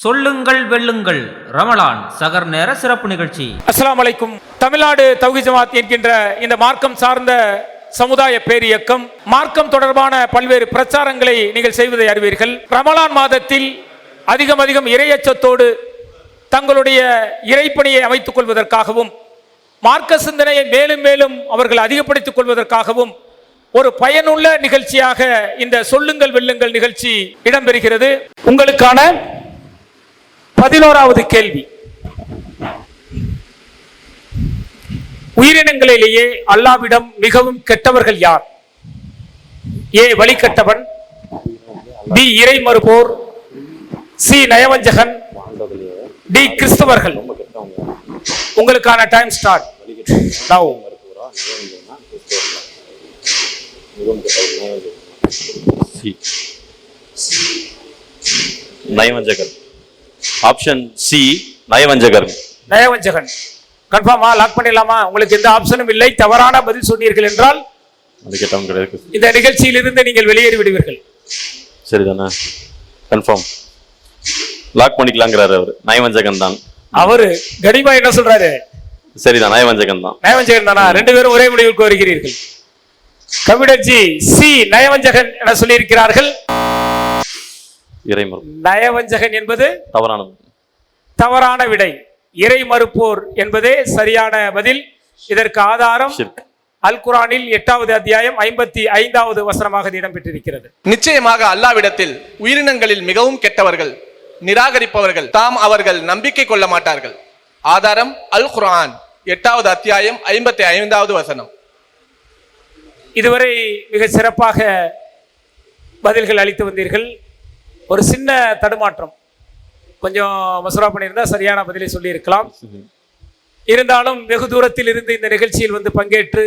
சொல்லுங்கள் வெல்லுங்கள். ரமலான் சகர் நேர சிறப்பு நிகழ்ச்சி. அஸ்லாம் வலைக்கும் தமிழ்நாடு தௌஹி ஜமாத் என்கின்ற இந்த மார்க்கம் சார்ந்த சமுதாய பேரியக்கம் மார்க்கம் தொடர்பான பல்வேறு பிரச்சாரங்களை நீங்கள் செய்வதை அறிவீர்கள். ரமலான் மாதத்தில் அதிகம் அதிகம் இரையச்சத்தோடு தங்களுடைய இறைப்பணியை அமைத்துக் கொள்வதற்காகவும் மார்க்க சிந்தனையை மேலும் மேலும் அவர்கள் அதிகப்படுத்திக் கொள்வதற்காகவும் ஒரு பயனுள்ள நிகழ்ச்சியாக இந்த சொல்லுங்கள் வெல்லுங்கள் நிகழ்ச்சி இடம்பெறுகிறது. உங்களுக்கான பதினோராவது கேள்வி. உயிரினங்களிலேயே அல்லாவிடம் மிகவும் கெட்டவர்கள் யார்? ஏ வழிகட்டவன். பி இறை மறுபோர் சி நயவஞ்சகன். டி கிறிஸ்தவர்கள். உங்களுக்கான time start now C. Option C நயவஞ்சகர் நயவஞ்சகன் கன்ஃபார்மா லாக் பண்ணிடலாமா? உங்களுக்கு எந்த ஆப்ஷனும் இல்லை. தவறான பதில் சொன்னீர்கள் என்றால் இந்த நிகழ்ச்சியிலிருந்து நீங்கள் வெளியேறி விடுவீர்கள். சரிதானே? கன்ஃபார்ம் லாக் பண்ணிக்கலாங்கிறாரு அவர். நயவஞ்சகன் தான். அவரு கனிமா என்ன சொல்றாரு? சரிதான் நயவஞ்சகன் தான். நயவஞ்சகன் தானா? ரெண்டு பேரும் ஒரே முடிவுக்கு வருகிறீர்கள். கவிடர்ஜி சி நயவஞ்சகன் என சொல்லியிருக்கிறார்கள். இறைமரம் நயவஞ்சகன் என்பது தவறானது தவறான விடை. இறை மறுப்போர் என்பதே சரியான பதில். இதற்கு ஆதாரம் அல் குரானில் எட்டாவது அத்தியாயம் ஐம்பத்தி ஐந்தாவது வசனமாக இடம்பெற்றிருக்கிறது. நிச்சயமாக அல்லாவிடத்தில் உயிரினங்களில் மிகவும் கெட்டவர்கள் நிராகரிப்பவர்கள் தாம் அவர்கள் நம்பிக்கை கொள்ள மாட்டார்கள். ஆதாரம் அல் குர்ஆன் எட்டாவது அத்தியாயம் ஐம்பத்தி ஐந்தாவது வசனம். இதுவரை மிக சிறப்பாக பதில்கள் அளித்து வந்தீர்கள். ஒரு சின்ன தடுமாற்றம். கொஞ்சம் மசூரா பண்ணியிருந்தா சரியான பதிலை சொல்லியிருக்கலாம். இருந்தாலும் வெகு தூரத்தில் இருந்து இந்த நிகழ்ச்சியில் வந்து பங்கேற்று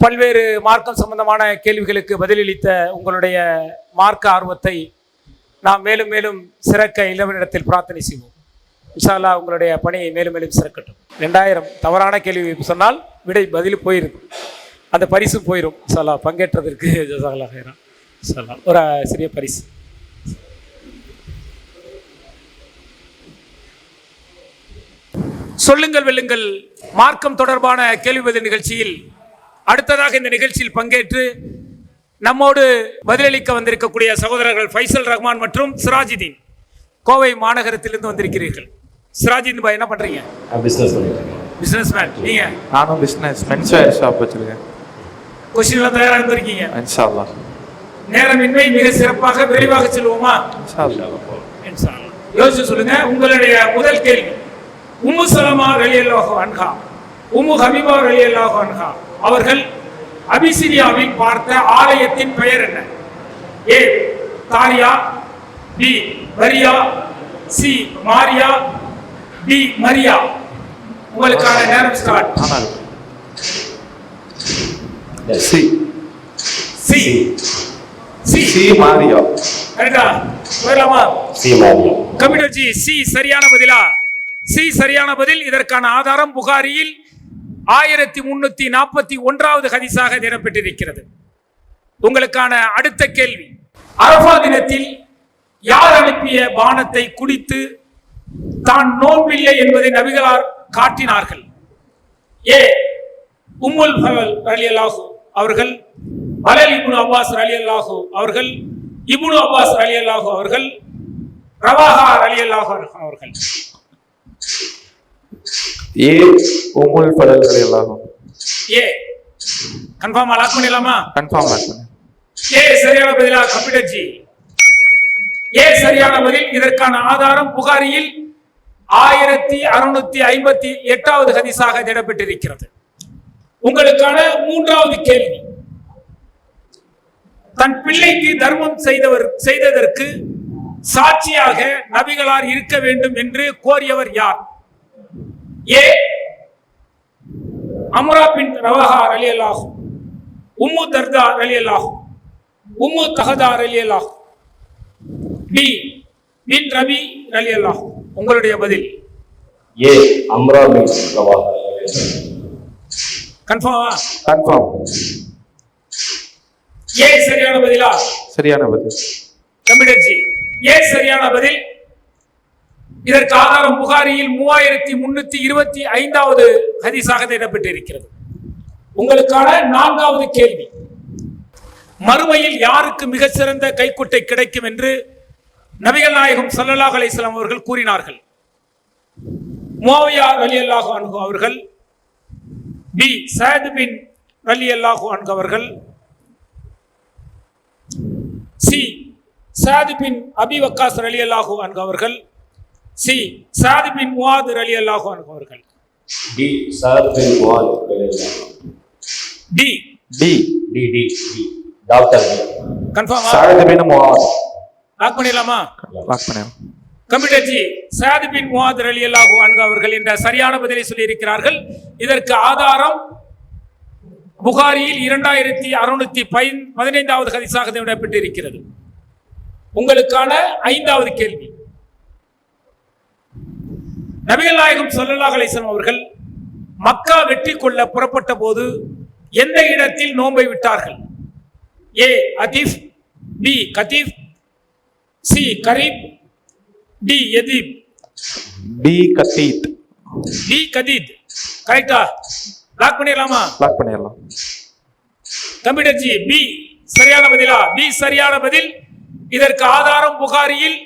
பல்வேறு மார்க்கம் சம்பந்தமான கேள்விகளுக்கு பதிலளித்த உங்களுடைய மார்க்க ஆர்வத்தை நாம் மேலும் மேலும் சிறக்க இளவனிடத்தில் பிரார்த்தனை செய்வோம். விஷாலா உங்களுடைய பணியை மேலும் மேலும் சிறக்கட்டும். ரெண்டாயிரம் தவறான கேள்வி சொன்னால் விடை பதில் போயிருக்கும் அந்த பரிசு போயிடும் இன்ஷா பங்கேற்றதற்கு ஜசாலா ஹைரா அல்லாஹ். ஒரு சிறிய பரிசு. சொல்லுங்கள் வெல்லுங்கள். மார்க்கம் தொடர்பான கேள்வி பதில் நிகழ்ச்சியில் அடுத்ததாக இந்த நிகழ்ச்சியில் பங்கேற்று நம்மோடு பதிலளிக்க வந்திருக்கக்கூடிய சகோதரர்கள் ஃபைசல் ரஹ்மான் மற்றும் சிராஜுதீன் கோவை மாநகரத்திலிருந்து வந்திருக்கிறீர்கள். சிராஜுதீன் பாய் என்ன பண்றீங்க? பிசினஸ் மேன் நீங்க? நானும் பிஸ்னஸ் மென்ஸ் ஷாப் வச்சிருக்கேன். கொஸ்டின்லாம் தயாராக இருந்திருக்கீங்க. இன்ஷா அல்லாஹ் நேரமின்மை மிக சிறப்பாக விரைவாக செல்வோமா. யோசிச்சு சொல்லுங்க. உங்களுடைய முதல் கேள்வி. உம்மு சலமா ரலியல்லாஹு அன்ஹா உம்மு ஹபீபா ரலியல்லாஹு அன்ஹா அவர்கள் அபிசினியாவில் பார்த்த ஆலயத்தின் பெயர் என்ன? ஏ தாரியா பி மரியா சி மாரியா டி மரியா. உங்களுக்கான நேரம் ஸ்டார்ட் ஆனால் சி. சி. சி மாரியா. கரெக்டா. போயிடலாமா? சி மாரியா. சரியான பதிலா? சி சரியான பதில் இதற்கான ஆதாரம் புகாரியில் ஆயிரத்தி முன்னூத்தி நாற்பத்தி ஒன்றாவது ஹதீஸாக இடம்பெற்றிருக்கிறது உங்களுக்கான அடுத்த கேள்வி. அரபா தினத்தில் யார் அனுப்பிய பானத்தை குடித்து தான் நோன்பில்லை என்பதை நபிகளார் காட்டினார்கள்? ஏ. உம்முல் ஃபவல் ரலியல்லாஹு அவர்கள் பலல் இப்னு அப்பாஸ் ரலியல்லாஹு அவர்கள் இப்னு அப்பாஸ் ரலியல்லாஹு அவர்கள் ரவாஹா ரலியல்லாஹு அவர்கள். ஏ உமுல் படல்கள் எல்லாரும் ஏ கன்ஃபார்மா லாக் பண்ணிடலாமா? கன்ஃபார்ம் பண்ணேன் ஏ சரியான பதிலா? கம்ப்யூட்டர் ஜி ஏ சரியான பதில்? இதற்கான ஆதாரம் புகாரியில் ஆயிரத்தி அறுநூத்தி ஐம்பத்தி எட்டாவது ஹதீஸாக இது இடம்பெற்றிருக்கிறது உங்களுக்கான மூன்றாவது கேள்வி. தன் பிள்ளைக்கு தர்மம் செய்தவர் செய்ததற்கு சாட்சியாக நபிகளார் இருக்க வேண்டும் என்று கோரியவர் யார்? ஏ. அம்ரா பின் ரவஹா அலி அல்லாஹ் உம்மு தர்தா அலி அல்லாஹ் உம்மு தஹதா அலி அல்லாஹ் பி. பின் ரபி அலி அல்லாஹ் உங்களுடைய பதில். ஏ. அம்ரா பின் ரவாஹா கன்ஃபார்மா? கன்ஃபார்ம். ஏ சரியான பதிலா? சரியான பதில். ஜி ஏ சரியான பதில்? இதற்கு ஆதாரம் புகாரியில் மூவாயிரத்தி முன்னூத்தி இருபத்தி ஐந்தாவது ஹதீஸாக இடம்பெற்றிருக்கிறது. உங்களுக்கான நான்காவது கேள்வி. மறுமையில் யாருக்கு மிகச் சிறந்த கைக்குட்டை கிடைக்கும் என்று நபிகள் நாயகம் ஸல்லல்லாஹு அலைஹி வஸல்லம் அவர்கள் கூறினார்கள்? முஆவியா ரலியல்லாஹு அன்ஹு அவர்கள் பி. சயத் பின் ரலியல்லாஹு அன்ஹு அவர்கள் சி. சாத் பின் அபி வக்காஸ் ரலியல்லாஹு அன்ஹு அவர்கள். சி. சாத் பின் முவாத் ரலியல்லாஹு அன்ஹு அவர்கள். டி. சாத் பின் முவாத் D. D. D D D. Doctor கன்ஃபார்மா? சாயது பின் முவாத். லாக் பண்ணிடலாமா? லாக் பண்ணிடலாம் கம்ப்யூட்டர் ஜி. சாத் பின் முவாத் ரலியல்லாஹு அன்ஹு அவர்கள் என்ற சரியான பதிலை சொல்லியிருக்கிறார்கள். இதற்கு ஆதாரம் புகாரியில் இரண்டாயிரத்தி அறுநூத்தி பதினைந்தாவது ஹதீஸாக இடம்பெற்றிருக்கிறது. உங்களுக்கான ஐந்தாவது கேள்வி. நபிகள் நாயகம் ஸல்லல்லாஹு அலைஹி வஸல்லம் அவர்கள் மக்கா வெற்றி கொள்ள புறப்பட்ட போது எந்த இடத்தில் நோன்பை விட்டார்கள்? ஏ அதீப் பி கதீப் சி கரீப் டி எதீப். டி கத்தீத். டி கதீத். கரெக்டா? லாக் பண்ணிடலாமா? லாக் பண்ணிடலாம். கம்ப்யூட்டர் ஜி பி சரியான பதிலா? பி சரியான பதில். இதற்கு ஆதாரம் புகாரியில்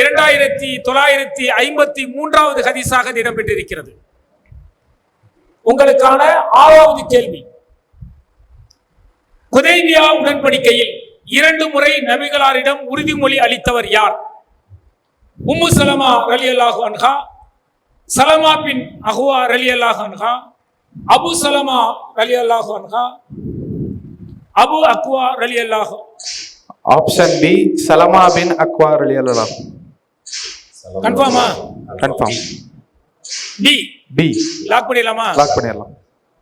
இரண்டாயிரத்தி தொள்ளாயிரத்தி ஐம்பத்தி மூன்றாவது ஹதீஸாக இடம்பெற்றிருக்கிறது. உங்களுக்கான ஆறாவது கேள்வி. குதைபியா உடன்படிக்கையில் இரண்டு முறை நபிகளாரிடம் உறுதிமொழி அளித்தவர் யார்? உம்மு சலமா ரலி அல்லாஹு அன்ஹா சலமா பின் அஹுவா ரலி அல்லாஹு அன்ஹா அபு சலமா ரலி அல்லாஹு அன்ஹா அபு அக்வா ரலி அல்லாஹு ஆப்ஷன் பி சலமா பின் அக்வா ரலியல்லாஹு. கன்ஃபார்மா கன்ஃபார்ம் டி பி லாக் பண்ணிடலாமா? லாக் பண்ணிடலாம்.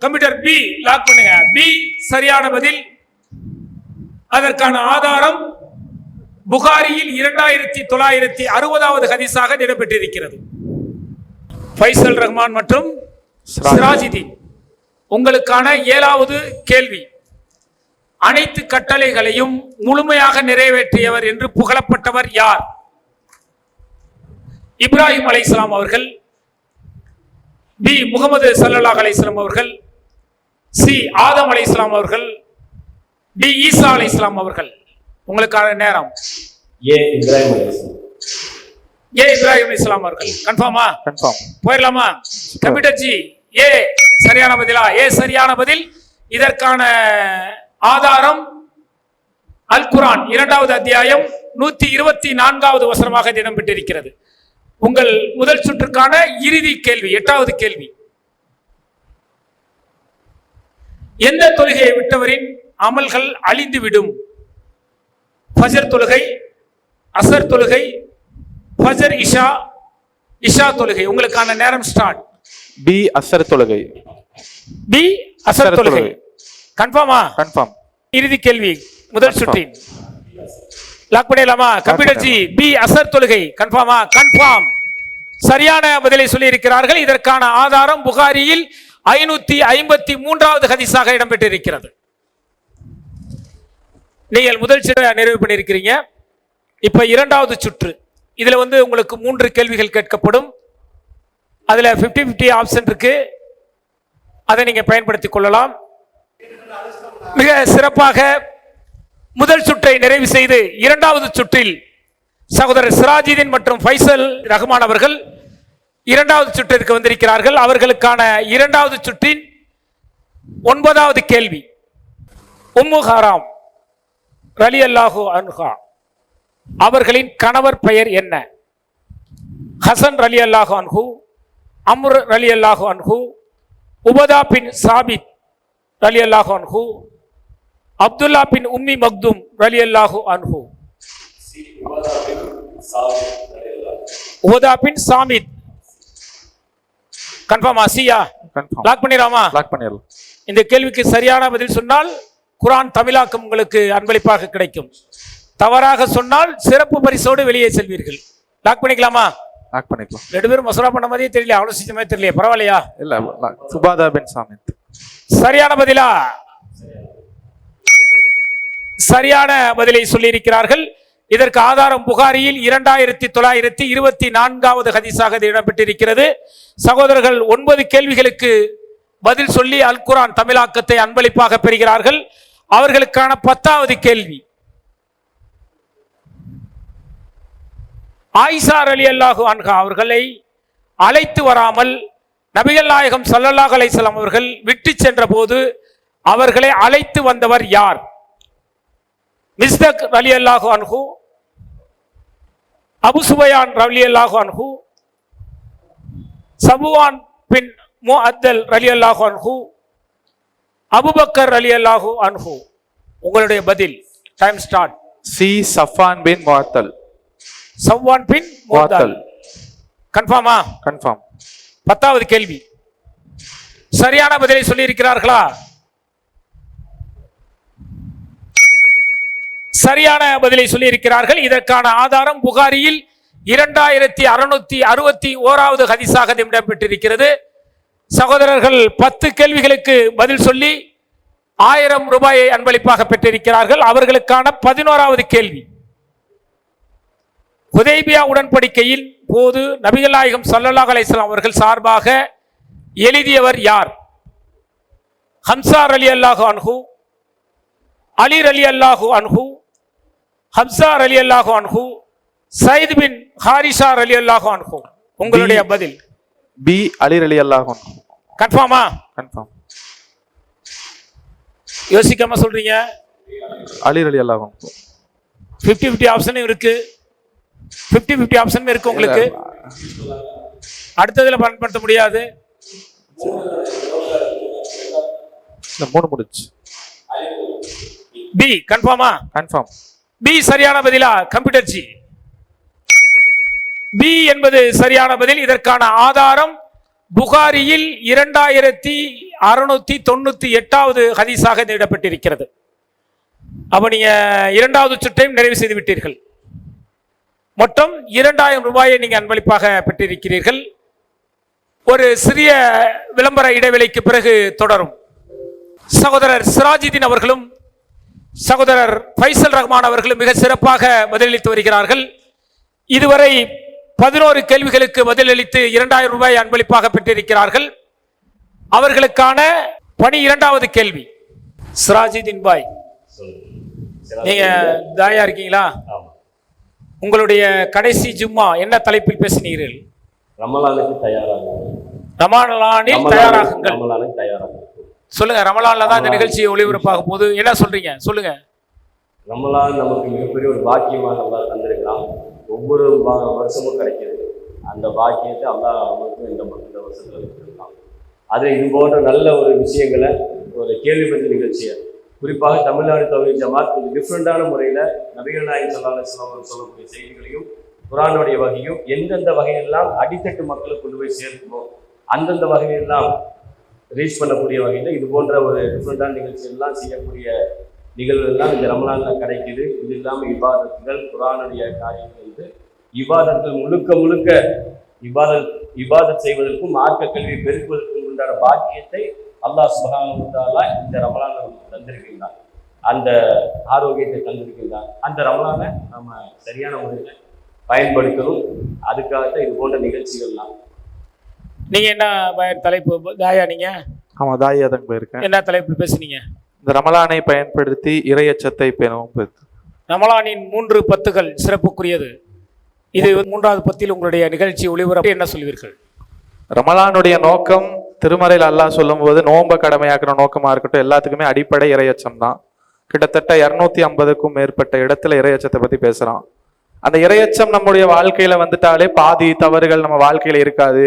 கம்ப்யூட்டர் பி லாக் பண்ணுங்க. பி சரியான பதில். அதற்கான ஆதாரம் புகாரியில் இரண்டாயிரத்தி தொள்ளாயிரத்தி அறுபதாவது ஹதீஸாக இடம்பெற்றிருக்கிறது ஃபைசல் ரஹ்மான் மற்றும் சிராஜ். சிராஜிதீன். உங்களுக்கான ஏழாவது கேள்வி. அனைத்து கட்டளைகளையும் முழுமையாக நிறைவேற்றியவர் என்று புகழப்பட்டவர் யார்? இப்ராஹிம் அலைஹிஸ்ஸலாம் அவர்கள் பி. முகமது சல்லல்லாஹு அலைஹிஸ்ஸலாம் அவர்கள் சி. ஆதம் அலைஹிஸ்ஸலாம் அவர்கள் டி. ஈசா அலைஹிஸ்ஸலாம் அவர்கள். உங்களுக்கான நேரம். ஏ. இப்ராஹிம் ஏ. இப்ராஹிம் அலைஹிஸ்ஸலாம் அவர்கள். கன்ஃபார்மா கன்ஃபார்ம் போயிடலாமா? Computer ji A. சரியான பதிலா? ஏ சரியான பதில். இதற்கான ஆதாரம் அல் குரான் இரண்டாவது அத்தியாயம் நூத்தி இருபத்தி நான்காவது வசனமாக இடம் பெற்றிருக்கிறது உங்கள் முதல் சுற்றுக்கான இறுதி கேள்வி எட்டாவது கேள்வி. எந்த தொழுகையை விட்டவரின் அமல்கள் அழிந்துவிடும்? ஃபஜர் தொழுகை அசர் தொழுகை ஃபஜர் இஷா இஷா தொழுகை. உங்களுக்கான நேரம் ஸ்டார்ட் பி அசர் தொழுகை. பி அசர் தொழுகை. கன்ஃபார்மா? கன்ஃபார்ம். இறுதி கேள்வி. முதல். சுற்றின். லாக் பண்ணிடலாமா? கம்ப்யூட்டர் ஜி பி அசர் தொழுகை. கன்ஃபார்மா? கன்ஃபார்ம். சரியான பதிலை சொல்லி இருக்கிறார்கள் இதற்கான ஆதாரம் புகாரியில் ஐநூத்தி ஐம்பத்தி மூன்றாவது ஹதீஸாக இடம்பெற்றிருக்கிறது. நீங்கள் முதல் சுற்றை நிறைவு பண்ணியிருக்கிறீங்க. இப்ப இரண்டாவது சுற்று. இதுல வந்து உங்களுக்கு மூன்று கேள்விகள் கேட்கப்படும். அதுல 50 50 ஆப்ஷன் இருக்கு. அதை நீங்கள் பயன்படுத்திக் கொள்ளலாம். மிக சிறப்பாக முதல் சுற்றை நிறைவு செய்து இரண்டாவது சுற்றில் சகோதரர் சிராஜிதீன் மற்றும் ஃபைசல் ரஹ்மான் அவர்கள் இரண்டாவது சுற்றிற்கு வந்திருக்கிறார்கள். அவர்களுக்கான இரண்டாவது சுற்றின் ஒன்பதாவது கேள்வி. உம்மு ரலி அல்லாஹு அன்ஹா அவர்களின் கணவர் பெயர் என்ன? ஹசன் ரலி அல்லாஹு அன்ஹு அம்ரு ரலி அல்லாஹு அன்ஹு உபதா பின் சாபித் ரலி அல்லாஹு அன்ஹு அப்துல்லா பின் உம்மி மக்தும் ரலி அல்லாஹு அன்ஹு. உபதா பின் சாமித். கன்ஃபார்ம் கன்ஃபார்ம் லாக் பண்ணிடலாமா? லாக் பண்ணிடலாம். இந்த கேள்விக்கு சரியான பதில் சொன்னால் குரான் தமிழாக்கம் உங்களுக்கு அன்பளிப்பாக கிடைக்கும். தவறாக சொன்னால் சிறப்பு பரிசோடு வெளியே செல்வீர்கள். லாக் பண்ணிக்கலாமா? லாக் பண்ணிக்கலாம். ரெண்டு பேரும் மசோரா பண்ண மாதிரியே தெரியல ஆலோசிச்ச மாதிரி தெரியல பரவாயில்லையா? இல்ல. சுபாதா பின் சாமித் சரியான பதிலா? சரியான பதிலை சொல்லியிருக்கிறார்கள். இதற்கு ஆதாரம் புகாரியில் இரண்டாயிரத்தி தொள்ளாயிரத்தி இருபத்தி நான்காவது ஹதீஸாக இது இடம்பெற்றிருக்கிறது. சகோதரர்கள் ஒன்பது கேள்விகளுக்கு பதில் சொல்லி அல் குர்ஆன் தமிழாக்கத்தை அன்பளிப்பாக பெறுகிறார்கள். அவர்களுக்கான பத்தாவது கேள்வி. ஆயிசார் அலி அல்லாஹு அன்ஹா அவர்களை அழைத்து வராமல் நபிகள் நாயகம் சல்லல்லாஹ் அலைஹி அவர்கள் விட்டு சென்ற போது அவர்களை அழைத்து வந்தவர் யார்? மிஸ்தக் அலி அல்லாஹு அன்ஹு அபு சுபயான் ரலி அல்லாஹு அன்ஹு சபுவான் பின் மு அத்தல் ரலி அல்லாஹு அன்ஹு அபுபக்கர் அலி அல்லாஹு அன்ஹு. உங்களுடைய பதில் டைம் ஸ்டார்ட் சி சஃபான் பின் முஅத்தல். சவ்வான் பின் முஅத்தல் கன்ஃபார்மா கன்ஃபார்ம் பத்தாவது கேள்வி. சரியான பதிலை சொல்லியிருக்கிறார்களா? சரியான பதிலை சொல்லியிருக்கிறார்கள். இதற்கான ஆதாரம் புகாரியில் இரண்டாயிரத்தி அறுநூத்தி அறுபத்தி ஓராவது ஹதீஸாக இது இடம்பெற்றிருக்கிறது. சகோதரர்கள் பத்து கேள்விகளுக்கு பதில் சொல்லி ஆயிரம் ரூபாயை அன்பளிப்பாக பெற்றிருக்கிறார்கள். அவர்களுக்கான பதினோராவது கேள்வி. ஹுதைபியா உடன்படிக்கையின் போது நபிகள் நாயகம் ஸல்லல்லாஹு அலைஹி வஸல்லம் அவர்கள் சார்பாக எழுதியவர் யார்? ஹம்சார் அலி அல்லாஹு அன்ஹு அலிர் அலி அல்லாஹு அன்ஹு ஹம்சார் அலி அல்லாஹு அன்ஹு சயித் பின் ஹாரிசார் அலி அல்லாஹு அன்ஹு. உங்களுடைய பதில். பி அலிர் அலி அல்லாஹன் கன்ஃபார்மா? கன்ஃபார்ம். யோசிக்காம சொல்றீங்க. அலிர் அலி அல்லாஹன் 50 50 ஆப்ஷனும் இருக்கு. 50 50 ஆப்ஷனும் இருக்கு உங்களுக்கு. அடுத்ததுல பயன்படுத்த முடியாது. மூணு முடிச்சு பி கன்ஃபார்மா கன்ஃபார்ம் பி சரியான பதிலா? கம்ப்யூட்டர் ஜி பி என்பது சரியான பதில். இதற்கான ஆதாரம் புகாரியில் இரண்டாயிரத்தி அறுநூத்தி தொண்ணூத்தி எட்டாவது ஹதீஸாக இது இடப்பட்டிருக்கிறது அப்ப நீங்க இரண்டாவது சுற்றையும் நிறைவு செய்து விட்டீர்கள். மொத்தம் இரண்டாயிரம் ரூபாயை நீங்க அன்பளிப்பாக பெற்றிருக்கிறீர்கள். ஒரு சிறிய விளம்பர இடைவெளிக்கு பிறகு தொடரும். சகோதரர் சிராஜுதீன் அவர்களும் சகோதரர் ஃபைசல் ரஹ்மான் அவர்களும் மிக சிறப்பாக பதிலளித்து வருகிறார்கள். இதுவரை பதினோரு கேள்விகளுக்கு பதிலளித்து இரண்டாயிரம் ரூபாய் அன்பளிப்பாக பெற்றிருக்கிறார்கள். அவர்களுக்கான பணி இரண்டாவது கேள்வி. சிராஜுதீன் பாய் நீங்க தாயா இருக்கீங்களா? உங்களுடைய கடைசி ஜும்மா என்ன தலைப்பில் பேசினீர்கள்? ரமலானுக்கு தயாராக. ரமாலானில் தயாராகுங்கள். ரமலானுக்கு தயாராக. சொல்லுங்க ரமலான்ல தான் இந்த நிகழ்ச்சி ஒளிபரப்பாக போகுது. என்ன சொல்றீங்க? சொல்லுங்க. ரமலான் நமக்கு மிகப்பெரிய ஒரு பாக்கியமாக நல்லா தந்திருக்கலாம் ஒவ்வொரு வருஷமும் கிடைக்குது அந்த பாக்கியத்தை அல்லாஹ் நமக்கு இந்த இந்த வருஷத்துல கொடுத்துருக்கான். அது இது போன்ற நல்ல ஒரு விஷயங்களை ஒரு கேள்வி பதில் நிகழ்ச்சியை குறிப்பாக தமிழ்நாடு தொழில் ஜமாத் கொஞ்சம் டிஃப்ரெண்டான முறையில் நபிகள் நாயகம் ஸல்லல்லாஹு சொல்லக்கூடிய செய்திகளையும் குரானுடைய வகையும் எந்தெந்த வகையெல்லாம் அடித்தட்டு மக்களுக்கு கொண்டு போய் சேர்க்குமோ அந்தந்த வகையெல்லாம் ரீச் பண்ணக்கூடிய வகையில் இது போன்ற ஒரு டிஃப்ரெண்டான நிகழ்ச்சிகள்லாம் செய்யக்கூடிய நிகழ்வுகள்லாம் இந்த ரமலானில் கிடைக்குது. இது இல்லாமல் இபாதத்துகள் குரானுடைய காரியங்கள் வந்து இபாதத்தில் முழுக்க முழுக்க இபாதத் இபாதத் செய்வதற்கும் மார்க்க கல்வியை பெருக்குவதற்கும் உண்டான பாக்கியத்தை அல்லாஹ் சுபஹானஹு தஆலா இந்த ரமலானை நமக்கு தந்திருக்கின்றான். அந்த ஆரோக்கியத்தை தந்திருக்கின்றான். அந்த ரமலானை நம்ம சரியான முறையில் பயன்படுத்தணும். அதுக்காகத்தான் இது போன்ற நிகழ்ச்சிகள்லாம். நீங்க என்ன பய- தலைப்பு தாயா நீங்க? ஆமா தாயா தான் போயிருக்கேன். என்ன தலைப்பு பேசுனீங்க? இந்த ரமலானை பயன்படுத்தி இறையச்சத்தை பெறும் ரமலானின் மூன்று பத்துகள் சிறப்புக்குரியது. இது மூன்றாவது பத்தில் உங்களுடைய நிகழ்ச்சி ஒளிபரப்பு என்ன சொல்வீர்கள்? ரமலானுடைய நோக்கம் திருமறையில் அல்லாஹ் சொல்லும்போது நோன்பை கடமையாக்குற நோக்கமாக இருக்கட்டும் எல்லாத்துக்குமே அடிப்படை இறையச்சம் தான் கிட்டத்தட்ட இரநூத்தி ஐம்பதுக்கும் மேற்பட்ட இடத்துல இறையச்சத்தை பற்றி பேசுகிறான் அந்த இறையச்சம் நம்முடைய வாழ்க்கையில் வந்துட்டாலே பாதி தவறுகள் நம்ம வாழ்க்கையில் இருக்காது.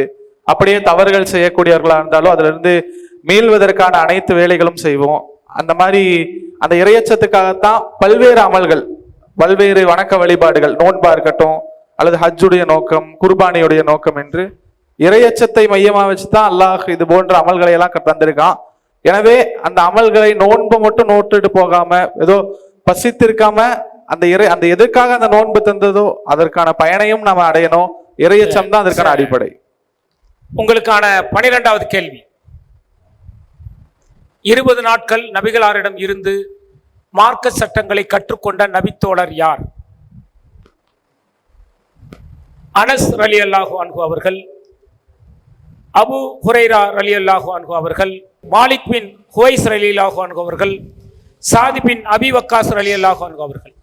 அப்படியே தவறுகள் செய்யக்கூடியவர்களாக இருந்தாலும் அதிலிருந்து மீள்வதற்கான அனைத்து வேலைகளும் செய்வோம். அந்த மாதிரி அந்த இறையச்சத்துக்காகத்தான் பல்வேறு அமல்கள் பல்வேறு வணக்க வழிபாடுகள் நோன்பா இருக்கட்டும் அல்லது ஹஜ்ஜுடைய நோக்கம் குர்பானியுடைய நோக்கம் என்று இறையச்சத்தை வச்சு தான் அல்லாஹ் இது போன்ற அமல்களை எல்லாம் தந்திருக்கான். எனவே அந்த அமல்களை நோன்பு மட்டும் நோட்டுட்டு போகாம ஏதோ பசித்திருக்காம அந்த இறை அந்த எதற்காக அந்த நோன்பு தந்ததோ அதற்கான பயனையும் நாம அடையணும். இறையச்சம் தான் அதற்கான அடிப்படை. உங்களுக்கான பனிரெண்டாவது கேள்வி. இருபது நாட்கள் நபிகளாரிடம் இருந்து மார்க்க சட்டங்களை கற்றுக்கொண்ட நபித்தோழர் யார்? அனஸ் அலி அல்லாஹு அன்ஹு அவர்கள் அபு ஹுரைரா ரலி அல்லாஹு அன்ஹு அவர்கள் மாலிக் பின் ஹுவைஸ் ரலி அல்லாஹு அன்ஹு அவர்கள் சாதி பின் அபி வக்காஸ் ரலி அல்லாஹு அன்ஹு அவர்கள்.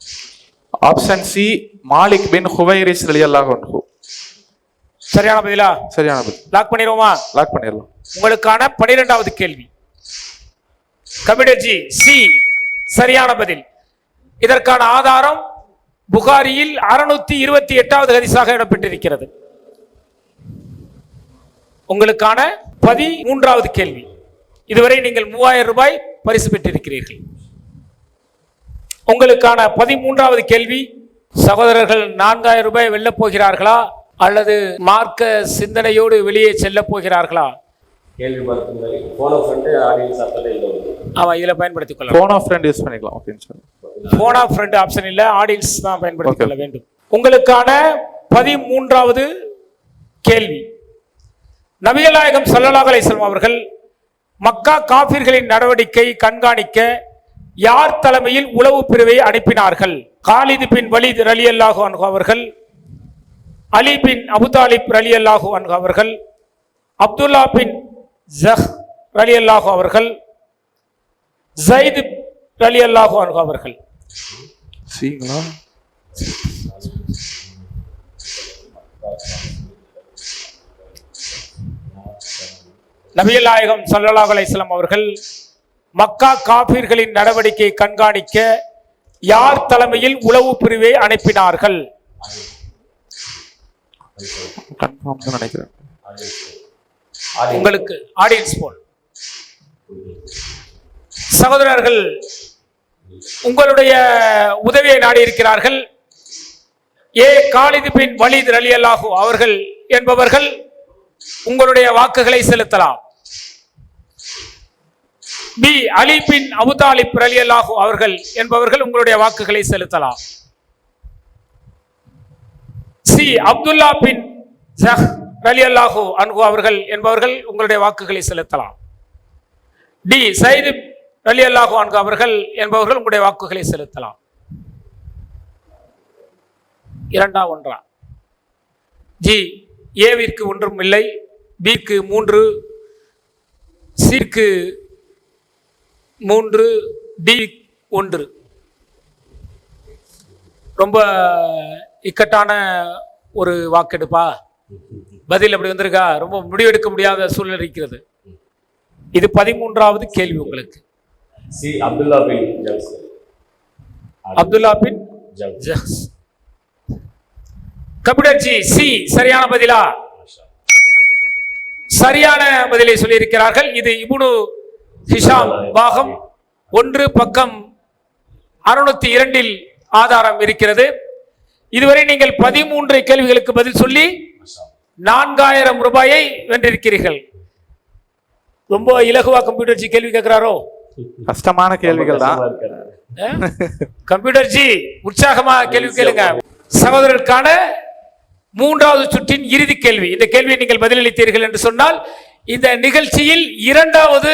ஆப்ஷன் சி மாலிக் பின் ஹுவைரிஸ் ரலியல்லாஹு அன்ஹு. சரியான பதிலா? சரியான பதில். லாக் பண்ணிடுவோமா? லாக் பண்ணிடலாம். உங்களுக்கான பனிரெண்டாவது கேள்வி. கபிடர்ஜி சி சரியான பதில். இதற்கான ஆதாரம் புகாரியில் அறுநூத்தி இருபத்தி எட்டாவது ஹதீஸாக இடம்பெற்றிருக்கிறது. உங்களுக்கான பதிமூன்றாவது கேள்வி. இதுவரை நீங்கள் மூவாயிரம் ரூபாய் பரிசு பெற்றிருக்கிறீர்கள். உங்களுக்கான பதிமூன்றாவது கேள்வி சகோதரர்கள் நான்காயிரம் ரூபாய் வெல்லப் போகிறார்களா? அல்லது மார்க்க சிந்தனையோடு வெளியே செல்லப் போகிறார்களா? கேள்வி பார்த்து போன ஃப்ரெண்டு ஆடியன்ஸ் அப்பதான் இல்லை. வருது ஆமா இதுல பயன்படுத்திக் கொள்ளலாம். போன் ஆஃப் ஃப்ரெண்ட் யூஸ் பண்ணிக்கலாம் okay sir phone of friend option இல்ல ஆடியன்ஸ் தான் பயன்படுத்திக். கொள்ள வேண்டும். உங்களுக்கான பதிமூன்றாவது கேள்வி. நபிகள் நாயகம் அலிஸ்லாம் அவர்கள் மக்கா காபிர்களின் நடவடிக்கை கண்காணிக்க யார் தலைமையில் உளவு பிரிவை அனுப்பினார்கள்? காலிது பின் வலித் ரலியல்லாஹு அன்ஹு அவர்கள் அலி பின் அபுதாலிப் ரலியல்லாஹு அன்ஹு அவர்கள் அப்துல்லா பின் ஜஹ் ரலியல்லாஹு அவர்கள் ஜயித் ரலி அல்லாஹு அன்ஹு அவர்கள். நபிகள் நாயகம் ஸல்லல்லாஹு அவர்கள் மக்கா காபீர்களின் நடவடிக்கை கண்காணிக்க யார் தலைமையில் உளவு பிரிவை அனுப்பினார்கள்? கன்ஃபார்ம் உங்களுக்கு ஆடியன்ஸ் போல். சகோதரர்கள் உங்களுடைய உதவியை நாடி இருக்கிறார்கள் ஏ காலிது பின் வலித் அலி அல்லாஹு அவர்கள் என்பவர்கள் உங்களுடைய வாக்குகளை செலுத்தலாம். பி. அலி பின் அபுதாலிப் அலி அல்லாஹு அவர்கள் என்பவர்கள் உங்களுடைய வாக்குகளை செலுத்தலாம். சி. அப்துல்லா பின் ஜஹ் அலி அல்லாஹு அன்ஹு அவர்கள் என்பவர்கள் உங்களுடைய வாக்குகளை செலுத்தலாம். டி. சயிது அலி அல்லாஹு அன்ஹு அவர்கள் என்பவர்கள் உங்களுடைய வாக்குகளை செலுத்தலாம். இரண்டா ஒன்றா. ஜி. ஏவிற்கு ஒன்றும் இல்லை பிக்கு மூன்று சிற்கு மூன்று டி ஒன்று. ரொம்ப இக்கட்டான ஒரு வாக்கெடுப்பா. பதில் அப்படி வந்திருக்கா? ரொம்ப முடிவெடுக்க முடியாத சூழ்நிலை இருக்கிறது. இது பதிமூன்றாவது கேள்வி உங்களுக்கு. சி அப்துல்லா பின் அப்துல்லா பின் கபிடர்ஜி சி சரியான பதிலா? சரியான பதிலை சொல்லியிருக்கிறார்கள். இது இப்னு ஹிஷாம் பாகம் ஒன்று பக்கம் அறுநூத்தி இரண்டில் ஆதாரம் இருக்கிறது. இதுவரை நீங்கள் பதிமூன்று கேள்விகளுக்கு பதில் சொல்லி நான்காயிரம் ரூபாயை வென்றிருக்கிறீர்கள். ரொம்ப இலகுவா கம்ப்யூட்டர்ஜி கேள்வி கேட்கிறாரோ? கஷ்டமான கேள்விகள் தான். கம்ப்யூட்டர் ஜி உற்சாகமா கேள்வி கேளுங்க. சகோதரருக்கான மூன்றாவது சுற்றின் இறுதி கேள்வி. இந்த கேள்வியை நீங்கள் பதிலளித்தீர்கள் என்று சொன்னால் இந்த நிகழ்ச்சியில் இரண்டாவது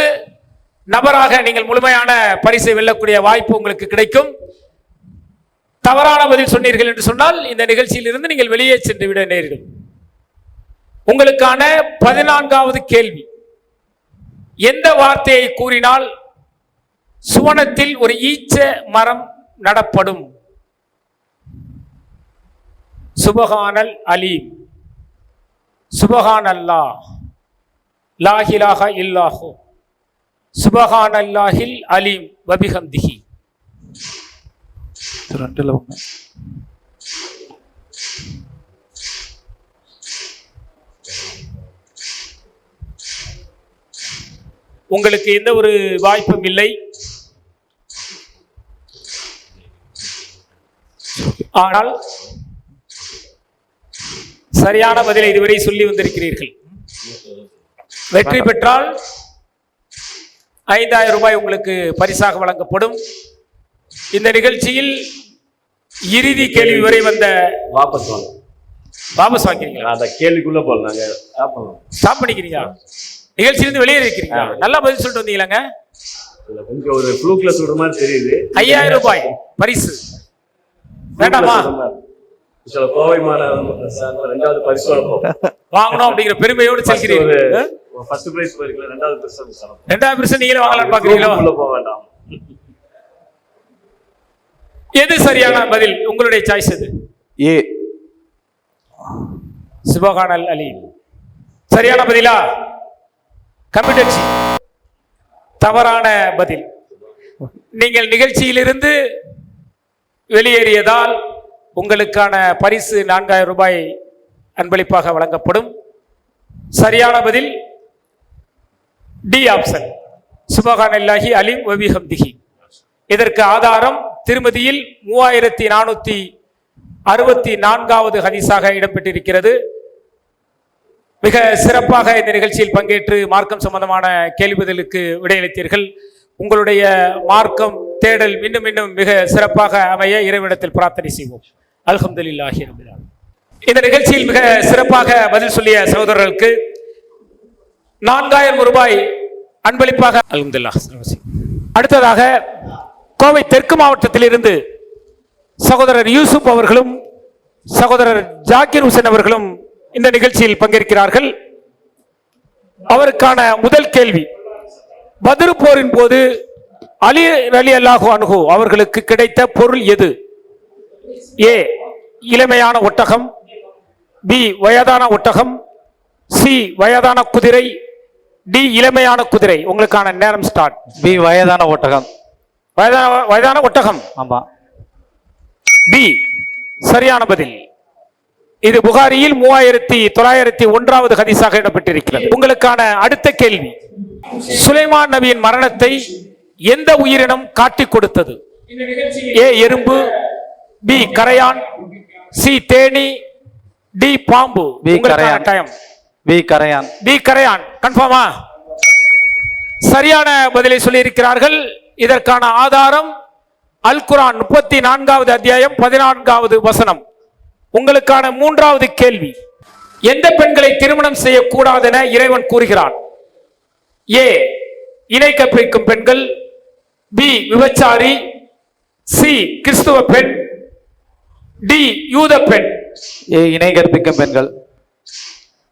நபராக நீங்கள் முழுமையான பரிசை வெல்லக்கூடிய வாய்ப்பு உங்களுக்கு கிடைக்கும். தவறான பதில் சொன்னீர்கள் என்று சொன்னால் இந்த நிகழ்ச்சியில் இருந்து நீங்கள் வெளியே சென்று விட நேரிடும். உங்களுக்கான பதினான்காவது கேள்வி. எந்த வார்த்தையை கூறினால் சுவனத்தில் ஒரு ஈச்ச மரம் நடப்படும்? சுபஹானல் அலீம். சுபஹான் அல்லா லாஹிலாக இல்லாஹு சுபஹான் அல்லாஹில் அலீம் இது ரெண்டுல ஒண்ணு உங்களுக்கு எந்த ஒரு வாய்ப்பும் இல்லை. ஆனால் சரியான பதிலை இதுவரை சொல்லி வந்திருக்கிறீர்கள். வெற்றி பெற்றால் ஐந்தாயிரம் ரூபாய் உங்களுக்கு பரிசாக வழங்கப்படும். இந்த நிகழ்ச்சியில் இறுதி கேள்வி வரை வந்த வாபஸ் வாங்க. வாபஸ் வாங்கிறீங்களா அந்த கேள்விக்குள்ள போல நாங்க ஸ்டாப் பண்ணிக்கிறீங்களா? நிகழ்ச்சியிலிருந்து வெளியே இருக்கிறீங்களா? நல்லா பதில் சொல்லிட்டு வந்தீங்களாங்க? கொஞ்சம் ஒரு ஃப்ளூக்ல சொல்ற மாதிரி தெரியுது. ஐயாயிரம் ரூபாய் பரிசு. வேண்டாமா? சில கோவை சார்பில் ரெண்டாவது பரிசு வாங்கணும் அப்படிங்கிற பெருமையோடு செல்கிறீர்கள். ஃபர்ஸ்ட் பிரைஸ் போயிருக்கல ரெண்டாவது ஆகும் ரெண்டாவது பிரச்சனை நீங்களே வாங்கலாம்னு பாக்குறீங்களோ? உள்ள போக வேண்டாம். எது சரியான பதில்? உங்களுடைய சாய்ஸ் எது? ஏ. சுபகானல் அலி. சரியான பதிலா? கம்ப்யூட்டர்ஜி தவறான பதில். நீங்கள் நிகழ்ச்சியிலிருந்து வெளியேறியதால் உங்களுக்கான பரிசு நான்காயிரம் ரூபாய் அன்பளிப்பாக வழங்கப்படும். சரியான பதில். டி ஆப்ஷன் சுபகானல்லாஹி அலிம் வபி ஹம்திஹி இதற்கு ஆதாரம் திருமதியில் மூவாயிரத்தி நானூத்தி அறுபத்தி நான்காவது ஹதீஸாக இடம்பெற்றிருக்கிறது. மிக சிறப்பாக இந்த நிகழ்ச்சியில் பங்கேற்று மார்க்கம் சம்பந்தமான கேள்விதலுக்கு விடையளித்தீர்கள். உங்களுடைய மார்க்கம் தேடல் இன்னும் இன்னும் மிக சிறப்பாக அமைய இறைவிடத்தில் பிரார்த்தனை செய்வோம். அல்ஹம்துலில்லாஹி ரபில் ஆலமீன். இந்த நிகழ்ச்சியில் மிக சிறப்பாக பதில் சொல்லிய சகோதரர்களுக்கு நான்காயிரம் ரூபாய் அன்பளிப்பாக. அல்ஹம்துலில்லாஹ் அடுத்ததாக கோவை தெற்கு மாவட்டத்திலிருந்து சகோதரர் யூசுப் அவர்களும் சகோதரர் ஜாக்கிர் ஹுசேன் அவர்களும் இந்த நிகழ்ச்சியில் பங்கேற்கிறார்கள். அவருக்கான முதல் கேள்வி பத்ரு போரின் போது அலி அலி அல்லாஹு அன்ஹு அவர்களுக்கு கிடைத்த பொருள் எது? ஏ இளமையான ஒட்டகம் பி வயதான ஒட்டகம் சி வயதான குதிரை டி இளமையான குதிரை. உங்களுக்கான நேரம் ஸ்டார்ட் பி வயதான ஒட்டகம். வயதான வயதான ஒட்டகம். ஆமா. பி சரியான பதில். இது புகாரியில் மூவாயிரத்தி தொள்ளாயிரத்தி ஒன்றாவது ஹதீஸாக இடம்பெற்றிருக்கிறது. உங்களுக்கான அடுத்த கேள்வி. சுலைமான் நபியின் மரணத்தை எந்த உயிரினம் காட்டிக் கொடுத்தது? ஏ எறும்பு பி கரையான் சி தேனி டி பாம்பு. டைம் பி கரையான். பி கரையான். கன்ஃபார்மா சரியான பதிலை சொல்லியிருக்கிறார்கள். இதற்கான ஆதாரம் அல் குரான் முப்பத்தி நான்காவது அத்தியாயம் பதினான்காவது வசனம். உங்களுக்கான மூன்றாவது கேள்வி. எந்த பெண்களை திருமணம் செய்யக்கூடாதென இறைவன் கூறுகிறான்? ஏ இணை கற்பிக்கும் பெண்கள். பி விபச்சாரி. சி கிறிஸ்துவ பெண். டி யூத பெண். ஏ இணை கற்பிக்கும் பெண்கள்.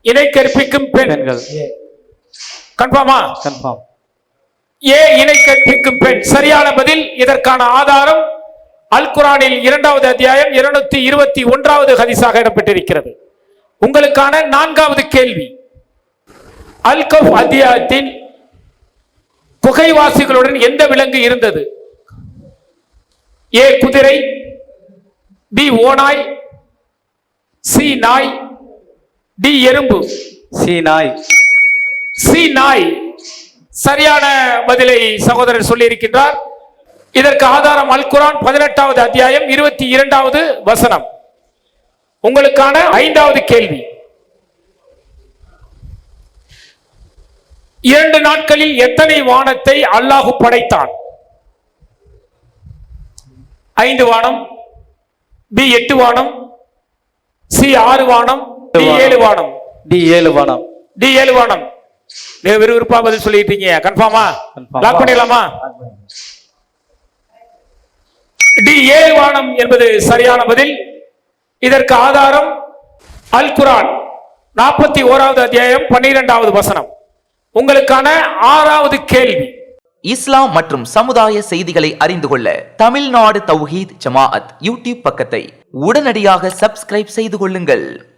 இணை கற்பிக்கும் பெண். பெண்கள். கன்ஃபார்மா கன்ஃபார்ம் ஏ இணை கற்பிக்கும் பெண். சரியான பதில் இதற்கான ஆதாரம் அல் குரானில் இரண்டாவது அத்தியாயம் இருநூத்தி இருபத்தி ஒன்றாவது ஹதீஸாக இடம்பெற்றிருக்கிறது. உங்களுக்கான நான்காவது கேள்வி. அல் கஃப் அத்தியாயத்தில் குகைவாசிகளுடன் எந்த விலங்கு இருந்தது? ஏ குதிரை பி ஓநாய் சி நாய் டி எறும்பு. சி நாய் சி நாய் சரியான பதிலை சகோதரர் சொல்லியிருக்கின்றார். இதற்கு ஆதாரம் அல் குரான் பதினெட்டாவது அத்தியாயம் இருபத்தி இரண்டாவது வசனம். உங்களுக்கான ஐந்தாவது கேள்வி. இரண்டு நாட்களில் எத்தனை வானத்தை அல்லாஹு படைத்தான்? ஐந்து வானம் பி எட்டு வானம் சி ஆறு வானம் ஏழு வானம். டி ஏழு வானம். டி ஏழு வானம். மிக விறுவிறுப்பா பதில் சொல்லிட்டீங்க. கன்ஃபார்மா Confirm. லாக் பண்ணிடலாமா? டி ஏழு வானம் என்பது சரியான பதில். இதற்கு ஆதாரம் அல் குரான் நாற்பத்தி ஓராவது அத்தியாயம் பன்னிரெண்டாவது வசனம். உங்களுக்கான ஆறாவது கேள்வி. இஸ்லாம் மற்றும் சமுதாய செய்திகளை அறிந்து கொள்ள தமிழ்நாடு தௌஹீத் ஜமாஅத் யூடியூப் பக்கத்தை உடனடியாக சப்ஸ்கிரைப் செய்து கொள்ளுங்கள்.